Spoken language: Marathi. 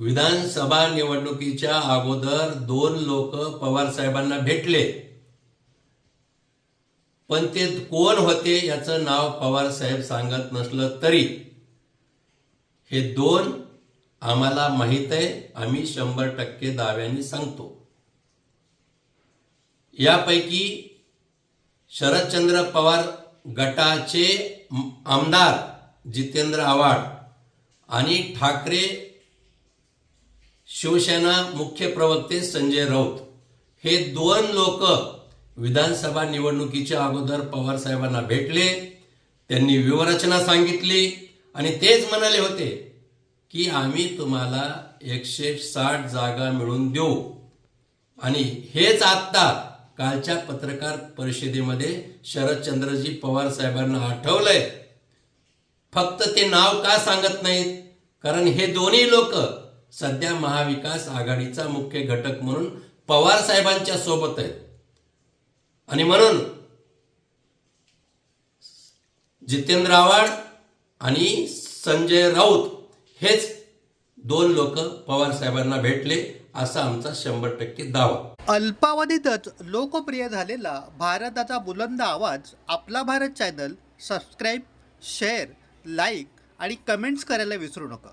विधानसभा निवडणुकीच्या अगोदर दोन लोक पवार साहेबांना भेटले. पण ते कोण होते याचं नाव पवार साहेब सांगत नसलं तरी. हे दोन आम्हाला माहीत आहे आम्ही शंभर टक्के दाव्याने सांगतो. यापैकी शरदचंद्र पवार गटाचे आमदार जितेंद्र आव्हाड आणि ठाकरे शिवसेना मुख्य प्रवक्ते संजय राऊत. हे दोन लोक विधानसभा निवडणुकीच्या अगोदर पवार साहेबांना भेटले त्यांनी व्यूहरचना सांगितली आणि तेच म्हणाले होते की आम्ही तुम्हाला एकशे साठ जागा मिळवून देऊ. आणि हेच आत्ता कालच्या पत्रकार परिषदेमध्ये शरदचंद्रजी पवार साहेबांना आठवलंय. फक्त ते नाव का सांगत नाहीत? कारण हे दोन्ही लोक सध्या महाविकास आघाडीचा मुख्य घटक म्हणून पवार साहेबांच्या सोबत आहेत. आणि म्हणून जितेंद्र आव्हाड आणि संजय राऊत हेच दोन लोक पवार साहेबांना भेटले असा आमचा शंभर टक्के दावा. अल्पावधीतच लोकप्रिय झालेला भारताचा बुलंद आवाज आपला Bharat channel subscribe share like आणि कमेंट्स करायला विसरू नका.